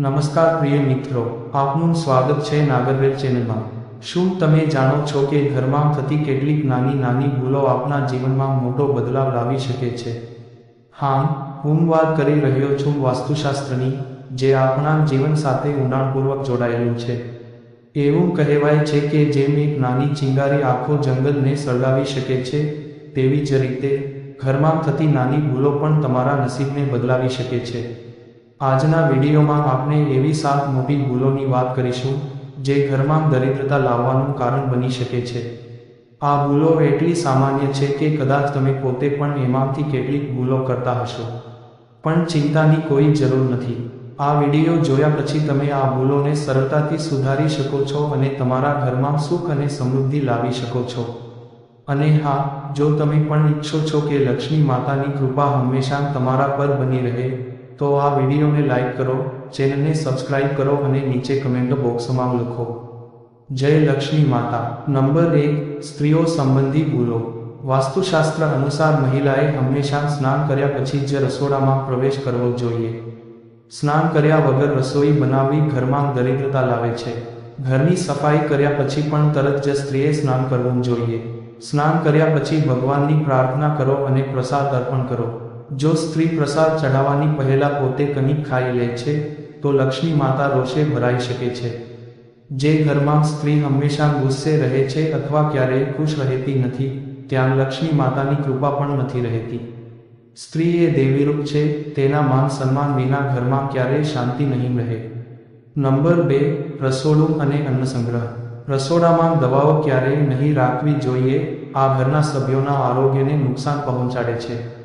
નમસ્કાર પ્રિય મિત્રો, આપનું સ્વાગત છે નાગરવેલ ચેનલમાં. શું તમે જાણો છો કે ઘરમાં થતી કેટલીક નાની નાની ભૂલો આપના જીવનમાં મોટો બદલાવ લાવી શકે છે? હા, હું વાત કરી રહ્યો છું વાસ્તુશાસ્ત્રની, જે આપણા જીવન સાથે ઊંડાણપૂર્વક જોડાયેલું છે. એવું કહેવાય છે કે જેમ એક નાની ચિંગારી આખો જંગલને સળગાવી શકે છે, તેવી જ રીતે ઘરમાં થતી નાની ભૂલો પણ તમારા નસીબને બદલાવી શકે છે. આજના વિડીયોમાં આપણે એવી સાત મોટી ભૂલોની વાત કરીશું, જે ઘરમાં દરિદ્રતા લાવવાનું કારણ બની શકે છે. આ ભૂલો એટલી સામાન્ય છે કે કદાચ તમે પોતે પણ એમાંથી કેટલીક ભૂલો કરતા હશો. પણ ચિંતાની કોઈ જરૂર નથી. આ વીડિયો જોયા પછી તમે આ ભૂલોને સરળતાથી સુધારી શકો છો અને તમારા ઘરમાં સુખ અને સમૃદ્ધિ લાવી શકો છો. અને હા, જો તમે પણ ઈચ્છો છો કે લક્ષ્મી માતાની કૃપા હંમેશા તમારા પર બની રહે તો આ વિડીયોને લાઇક કરો, ચેનલને સબસ્ક્રાઇબ કરો અને નીચે કમેન્ટ બોક્સમાં લખો. જય લક્ષ્મી માતા. નંબર એક, સ્ત્રીઓ સંબંધી ભૂલો. વાસ્તુશાસ્ત્ર અનુસાર મહિલાએ હંમેશા સ્નાન કર્યા પછી જ રસોડામાં પ્રવેશ કરવો જોઈએ. સ્નાન કર્યા વગર રસોઈ બનાવવી ઘરમાં દરિદ્રતા લાવે છે. ઘરની સફાઈ કર્યા પછી પણ તરત જ સ્ત્રીએ સ્નાન કરવું જોઈએ. સ્નાન કર્યા પછી ભગવાનની પ્રાર્થના કરો અને પ્રસાદ અર્પણ કરો. જો સ્ત્રી પ્રસાદ ચઢાવવાની પહેલા પોતે કંઈક ખાઈ લે છે, તો લક્ષ્મી માતા રોષે ભરાઈ શકે છે. જે ઘરમાં સ્ત્રી હંમેશા ગુસ્સે રહે છે અથવા ક્યારેય ખુશ રહેતી નથી, ત્યાં લક્ષ્મી માતાની કૃપા પણ નથી રહેતી. સ્ત્રી એ દેવીરૂપ છે, તેના માન સન્માન વિના ઘરમાં ક્યારેય શાંતિ નહીં રહે. નંબર બે, રસોડું અને અન્ન સંગ્રહ. રસોડામાં દવાઓ ક્યારેય નહીં રાખવી જોઈએ, આ ઘરના સભ્યોના આરોગ્યને નુકસાન પહોંચાડે છે.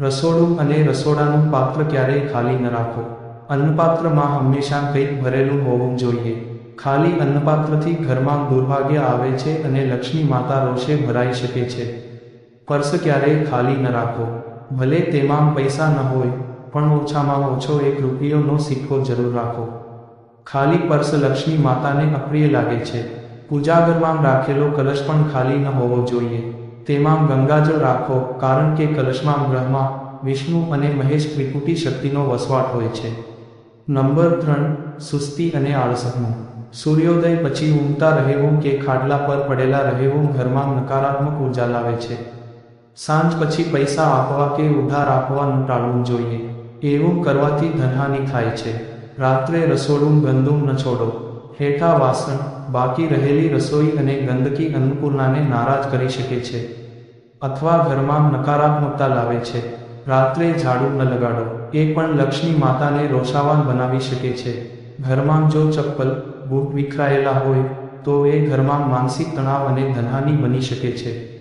રસોડું અને રસોડાનું પાત્ર ક્યારેય ખાલી ન રાખો. અન્નપાત્રમાં હંમેશા કંઈક ભરેલું હોવું જોઈએ. ખાલી અન્નપાત્રથી ઘરમાં દુર્ભાગ્ય આવે છે અને લક્ષ્મી માતા રોષે ભરાઈ શકે છે. પર્સ ક્યારેય ખાલી ન રાખો. ભલે તેમાં પૈસા ન હોય, પણ ઓછામાં ઓછો એક રૂપિયોનો સિક્કો જરૂર રાખો. ખાલી પર્સ લક્ષ્મી માતાને અપ્રિય લાગે છે. પૂજાઘરમાં રાખેલો કલશ પણ ખાલી ન હોવો જોઈએ. તેમાં ગંગાજળ રાખો, કારણ કે કલશમાં બ્રહ્મા, વિષ્ણુ અને મહેશ ત્રિકુટી શક્તિનો વસવાટ હોય છે. નંબર ત્રણ, સુસ્તી અને આળસનું સૂર્યોદય પછી ઊંઘતા રહેવું કે ખાટલા પર પડેલા રહેવું ઘરમાં નકારાત્મક ઊર્જા લાવે છે. સાંજ પછી પૈસા આપવા કે ઉધાર આપવાનું ટાળવું જોઈએ. એવું કરવાથી ધનહાનિ થાય છે. રાત્રે રસોડું ગંદુમ ન છોડો. હેઠા વાસણ બાકી રહેલી રસોઈ અને ગંદકી અન્નપૂર્ણાને નારાજ કરી શકે છે. અથવા ઘરમાં નકારાત્મકતા લાવે છે. રાત્રે ઝાડુ ન લગાડો. એ પણ લક્ષ્મી માતાને રોષાવાન બનાવી શકે છે. ઘરમાં જો ચપ્પલ, બૂટ વિખરાયેલા હોય, તો એ ઘરમાં માનસિક તણાવ અને ધનહાની બની શકે છે.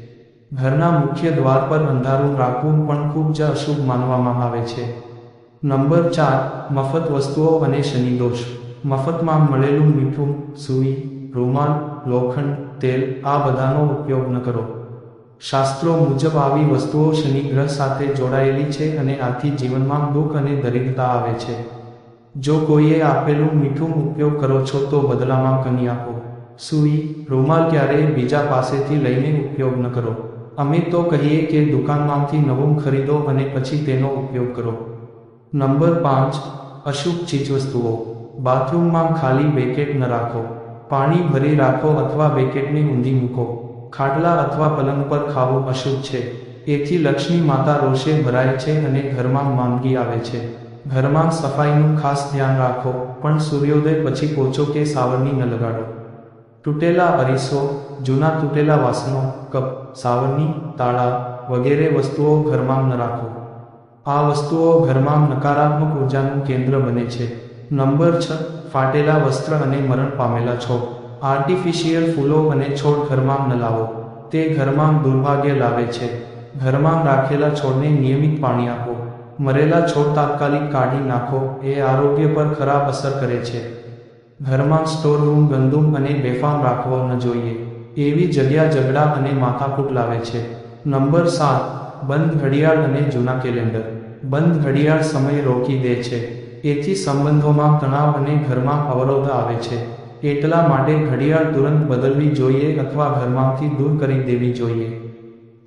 ઘરના મુખ્ય દ્વાર પર અંધારું રાખવું પણ ખૂબ જ અશુભ માનવામાં આવે છે. નંબર ચાર, મફત વસ્તુઓ અને શનિદોષ. મફતમાં મળેલું મીઠું, સૂઈ, રૂમાલ, લોખંડ, તેલ, આ બધાનો ઉપયોગ ન કરો. શાસ્ત્રો મુજબ આવી વસ્તુઓ શનિગ્રહ સાથે જોડાયેલી છે અને આથી જીવનમાં દુઃખ અને દરિદ્રતા આવે છે. જો કોઈએ આપેલું મીઠું ઉપયોગ કરો છો તો બદલામાં કની આપો. સૂઈ, રૂમાલ ક્યારેય બીજા પાસેથી લઈને ઉપયોગ ન કરો. અમે તો કહીએ કે દુકાનમાંથી નવું ખરીદો અને પછી તેનો ઉપયોગ કરો. નંબર પાંચ, અશુભ ચીજવસ્તુઓ. બાથરૂમમાં ખાલી બેકેટ ન રાખો. પાણી ભરી રાખો અથવા બેકેટને ઊંધી મૂકો. ખાટલા અથવા પલંગ પર ખાવું અશુભ છે. એથી લક્ષ્મી માતા રોષે ભરાય છે અને ઘરમાં માંદગી આવે છે. ઘરમાં સફાઈનું ખાસ ધ્યાન રાખો, પણ સૂર્યોદય પછી પોચો કે સાવરણી ન લગાડો. તૂટેલા અરીસો, જૂના તૂટેલા વાસણો, કપ, સાવરણી, તાળા વગેરે વસ્તુઓ ઘરમાં ન રાખો. આ વસ્તુઓ ઘરમાં નકારાત્મક ઉર્જાનું કેન્દ્ર બને છે. નંબર છ, ફાટેલા વસ્ત્ર અને મરણ પામેલા છોડ આર્ટિફિશિયલ ફૂલો અને છોડ ઘરમાં ન લાવો. તે ઘરમાં દુર્ભાગ્ય લાવે છે. ઘરમાં રાખેલા છોડને નિયમિત પાણી આપો. મરેલા છોડ તાત્કાલિક કાઢી નાખો. એ આરોગ્ય પર ખરાબ અસર કરે છે. ઘરમાં સ્ટોર રૂમ ગંદુ અને બેફામ રાખવો ન જોઈએ. એવી જગ્યા ઝઘડા અને માથાકૂટ લાવે છે. નંબર સાત, બંધ ઘડિયાળ અને જૂના કેલેન્ડર. બંધ ઘડિયાળ સમય રોકી દે છે. એથી સંબંધોમાં તણાવ અને ઘરમાં અવરોધ આવે છે. એટલા માટે ઘડિયાળ તુરંત બદલવી જોઈએ અથવા ઘરમાંથી દૂર કરી દેવી જોઈએ.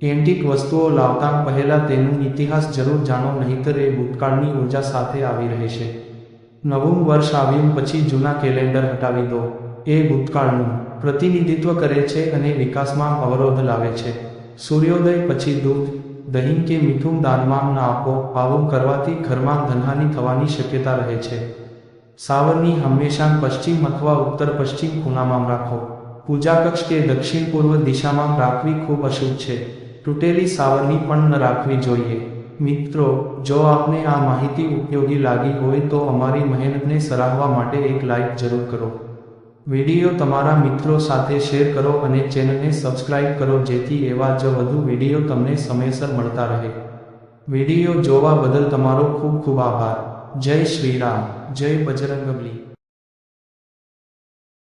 એન્ટિક વસ્તુઓ લાવતા પહેલા તેનું ઇતિહાસ જરૂર જાણો, નહીંતર એ ભૂતકાળની ઊર્જા સાથે આવી રહેશે. નવું વર્ષ આવ્યું પછી જૂના કેલેન્ડર હટાવી દો. એ ભૂતકાળનું પ્રતિનિધિત્વ કરે છે અને વિકાસમાં અવરોધ લાવે છે. સૂર્યોદય પછી દૂધ દહીં કે મીઠું દાનમાં ન આપો, પાવમ કરવાથી ઘરમાં ધનહાની થવાની શક્યતા રહે છે. સાવરની હંમેશા પશ્ચિમ અથવા ઉત્તર પશ્ચિમ ખૂણામાં રાખો. પૂજાકક્ષ કે દક્ષિણ પૂર્વ દિશામાં રાખવી ખૂબ અશુભ છે. તૂટેલી સાવરણી પણ ન રાખવી જોઈએ. મિત્રો, જો આપને આ માહિતી ઉપયોગી લાગી હોય તો અમારી મહેનતને સરાહવા માટે એક લાઇક જરૂર કરો. વીડિયો તમારા મિત્રો સાથે શેર કરો અને ચેનલને સબસ્ક્રાઇબ કરો જેથી એવા જ વધુ વીડિયો તમને સમયસર મળતા રહે. વીડિયો જોવા બદલ તમારો ખૂબ ખૂબ આભાર. જય શ્રી રામ. જય બજરંગબલી.